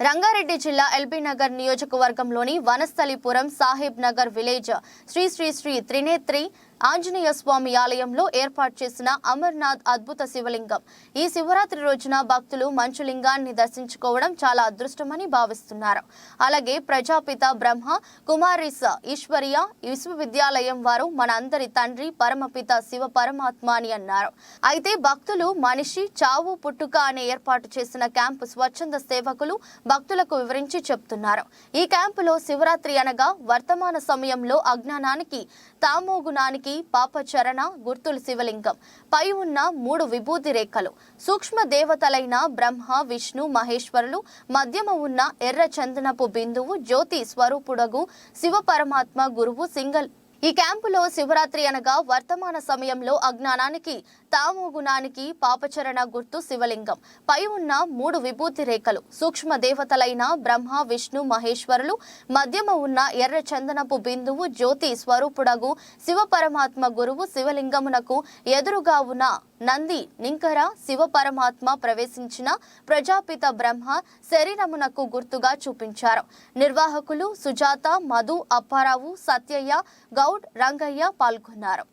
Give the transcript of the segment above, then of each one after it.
రంగారెడ్డి జిల్లా ఎల్బీ నగర్ నియోజకవర్గంలోని వనస్థలిపురం సాహిబ్ నగర్ విలేజ్ శ్రీ శ్రీ శ్రీ త్రినేత్రి ఆంజనేయ స్వామి ఆలయంలో ఏర్పాటు చేసిన అమర్నాథ్ అద్భుత శివలింగం. ఈ శివరాత్రి రోజున భక్తులు మంచు లింగాన్ని దర్శించుకోవడం చాలా అదృష్టమని భావిస్తున్నారు. అలాగే ప్రజాపిత బ్రహ్మ కుమారిస ఈశ్వర్య విశ్వవిద్యాలయం వారు మన అందరి తండ్రి పరమపిత శివ పరమాత్మ అని అన్నారు. అయితే భక్తులు మనిషి చావు పుట్టుక అనే ఏర్పాటు చేసిన క్యాంపు స్వచ్ఛంద సేవకులు భక్తులకు వివరించి చెప్తున్నారు. ఈ క్యాంపులో శివరాత్రి అనగా వర్తమాన సమయంలో అజ్ఞానానికి తామోగుణానికి పాపచరణ గుర్తులు శివలింగం. పై ఉన్న మూడు విభూతి రేఖలు. సూక్ష్మ దేవతలైన బ్రహ్మ విష్ణు మహేశ్వరులు మధ్యమ ఉన్న ఎర్ర చందనపు బిందువు జ్యోతి స్వరూపుడగు శివ పరమాత్మ గురువు సింగల్ ఈ క్యాంపులో శివరాత్రి అనగా వర్తమాన సమయంలో అజ్ఞానానికి తాము గుణానికి పాపచరణ గుర్తు శివలింగం. పై ఉన్న మూడు విభూతి రేఖలు సూక్ష్మ దేవతలైన బ్రహ్మ విష్ణు మహేశ్వరులు మధ్యమ ఉన్న ఎర్ర చందనపు బిందువు జ్యోతి స్వరూపుడగు శివ పరమాత్మ గురువు శివలింగమునకు ఎదురుగా ఉన్న నంది నింకర శివ పరమాత్మ ప్రవేశించిన ప్రజాపిత బ్రహ్మ శరీరమునకు గుర్తుగా చూపించారు. నిర్వాహకులు సుజాత మధు అప్పారావు సత్యయ్య గౌడ్ రంగయ్య పాల్గొన్నారు.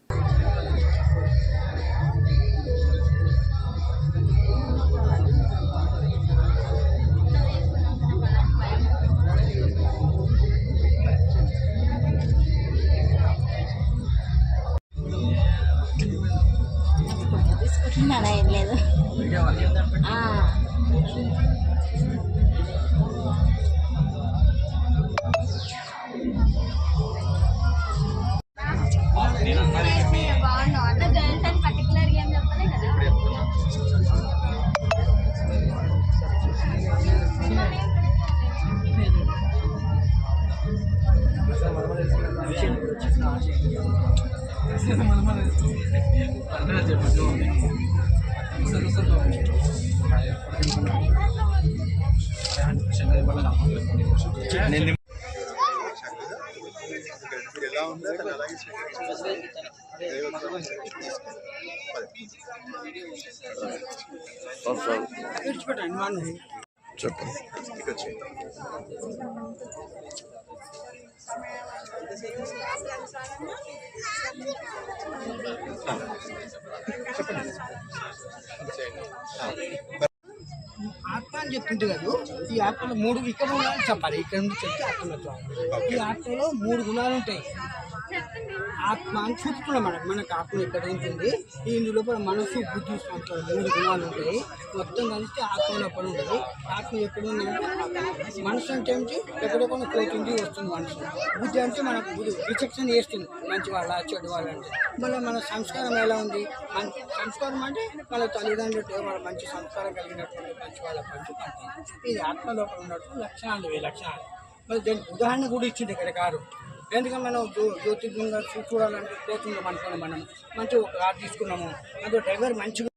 తీసుకుంటున్నానా ఏం లేదు ఆ, ఎలా ఉందో అలాగే చెప్పండి ఆత్మ అని చెప్తుంటే కదా. ఈ ఆత్మలో మూడు ఇక్కడ చెప్పాలి. ఇక్కడ నుంచి చెప్తే ఆత్మలో ఈ ఆత్మలో మూడు గుణాలు ఉంటాయి. ఆత్మ అని చూపుతున్నాం మనకు మనకు ఆత్మ ఎక్కడ ఉంటుంది. ఈ లోపల మనసు బుద్ధి సంస్కారం మూడు గుణాలు ఉంటాయి. మొత్తం కలిస్తే ఆత్మ లోపల ఉంటుంది. ఆత్మ ఎక్కడ ఉందంటే మనసు అంటే ఏంటి ఎక్కడ కొన్ని పోతుంది వస్తుంది మనసు. బుద్ధి అంటే మనకు బుద్ధి. విచక్షణ చేస్తుంది. మంచి వాళ్ళ చెడు వాళ్ళ అంటే. మళ్ళీ మన సంస్కారం ఎలా ఉంది? మన సంస్కారం అంటే మన తల్లిదండ్రులు వాళ్ళ మంచి సంస్కారం కలిగినటువంటి మంచి వాళ్ళ మంచి ఇది ఆత్మ లోపల ఉన్నటువంటి లక్షణాలు లక్షణాలు మరి దానికి ఉదాహరణ కూడా ఇచ్చింది ఇక్కడ కారు. ఎందుకంటే మనం జ్యో జ్యోతిర్లింగా చూ- చూడాలంటే పోతున్నాం అనుకున్నాం మనం. మంచి ఒక కారు తీసుకున్నాము అందులో డ్రైవర్ మంచిగా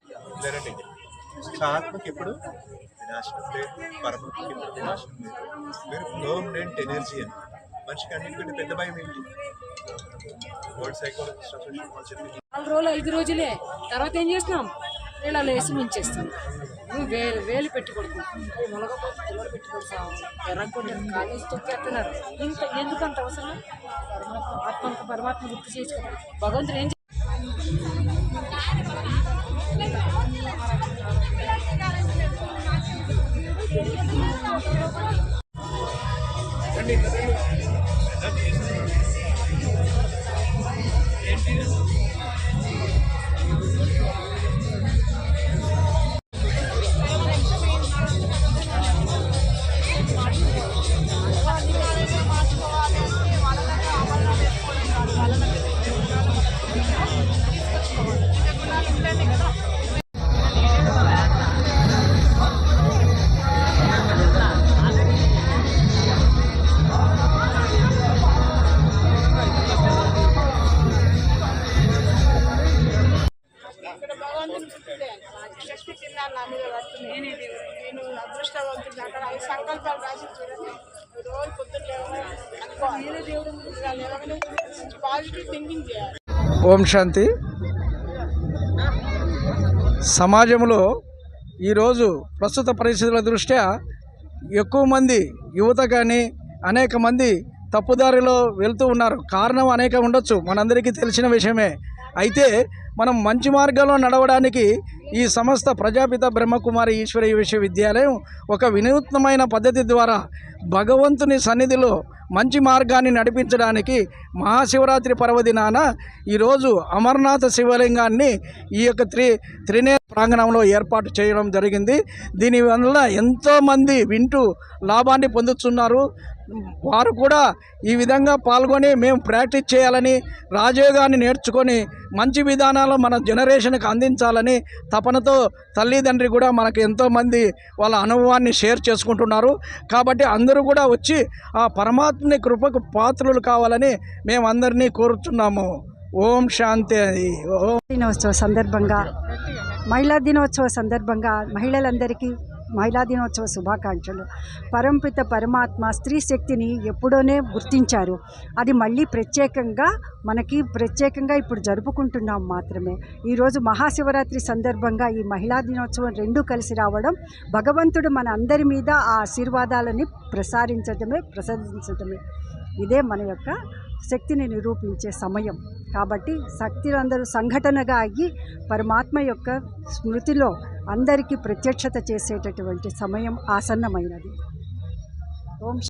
ఆత్మకి ఎప్పుడు? వినాశనం లేదు పరమాత్మకి ఎప్పుడు వినాశనం లేదు. మీరు పర్మనెంట్ ఎనర్జీ అని. మనిషికి అన్నిటికంటే పెద్ద భయం ఏంటి? వరల్డ్ సైకాలజిస్ట్ అసోసియేషన్ వాళ్ళు చెప్పింది నాలుగు రోజులు ఐదు రోజులే. తర్వాత ఏం చేస్తున్నాం? నీళ్ళలో వేసి ముంచేస్తాం వేలు వేలు పెట్టి కొడుకుంటాం మొలకపోతే పిల్లలు పెట్టి కొడతాం ఎర్రగొట్టారు కాలేజ్ తొక్కేస్తున్నారు. ఇంత ఎందుకంత అవసరం? పరమాత్మ ఆత్మకు పరమాత్మ గుర్తు చేసి భగవంతుడు ఏం చే- ఇక్కడ శక్తి కింద నా మీద వస్తుంది. నేను అదృష్టవంతుడు అక్కడ ఐదు సంకల్పాలు రాసి చూడండి రోజు పొద్దున్న లేవగానే లేవగానే పాజిటివ్ థింకింగ్ చేయాలి. ఓం శాంతి. సమాజంలో ఈరోజు ప్రస్తుత పరిస్థితుల దృష్ట్యా ఎక్కువ మంది యువత కానీ అనేక మంది తప్పుదారిలో వెళ్తూ ఉన్నారు. కారణం అనేక ఉండొచ్చు. మనందరికీ తెలిసిన విషయమే. అయితే మనం మంచి మార్గంలో నడవడానికి ఈ సంస్థ ప్రజాపిత బ్రహ్మకుమారి ఈశ్వరీయ విశ్వవిద్యాలయం ఒక వినూత్నమైన పద్ధతి ద్వారా భగవంతుని సన్నిధిలో మంచి మార్గాన్ని నడిపించడానికి మహాశివరాత్రి పర్వదినాన ఈరోజు అమర్నాథ శివలింగాన్ని ఈ యొక్క త్రి త్రినే ప్రాంగణంలో ఏర్పాటు చేయడం జరిగింది. దీనివల్ల ఎంతోమంది వింటూ లాభాన్ని పొందుతున్నారు. వారు కూడా ఈ విధంగా పాల్గొని మేము ప్రాక్టీస్ చేయాలని రాజయోగాన్ని నేర్చుకొని మంచి విధానాలు మన జనరేషన్కి అందించాలని తపనతో తల్లిదండ్రి కూడా మనకు ఎంతోమంది వాళ్ళ అనుభవాన్ని షేర్ చేసుకుంటున్నారు. కాబట్టి అందరూ కూడా వచ్చి ఆ పరమాత్మని కృపకు పాత్రులు కావాలని మేము అందరినీ కోరుతున్నాము ఓం శాంతి ఓం దినోత్సవ సందర్భంగా మహిళా దినోత్సవ సందర్భంగా మహిళలందరికీ మహిళా దినోత్సవ శుభాకాంక్షలు. పరంపిత పరమాత్మ స్త్రీ శక్తిని ఎప్పుడోనే గుర్తించారు. అది మళ్ళీ ప్రత్యేకంగా మనకి ప్రత్యేకంగా ఇప్పుడు జరుపుకుంటున్నాం మాత్రమే. ఈరోజు మహాశివరాత్రి సందర్భంగా ఈ మహిళా దినోత్సవం రెండూ కలిసి రావడం భగవంతుడు మన అందరి మీద ఆ ఆశీర్వాదాలని ప్రసారించడమే ప్రసాదించడమే ఇదే మన యొక్క శక్తిని నిరూపించే సమయం. కాబట్టి శక్తులందరూ సంఘటనగా అయ్యి పరమాత్మ యొక్క స్మృతిలో అందరికీ ప్రత్యక్షత చేసేటటువంటి సమయం ఆసన్నమైనది. ఓం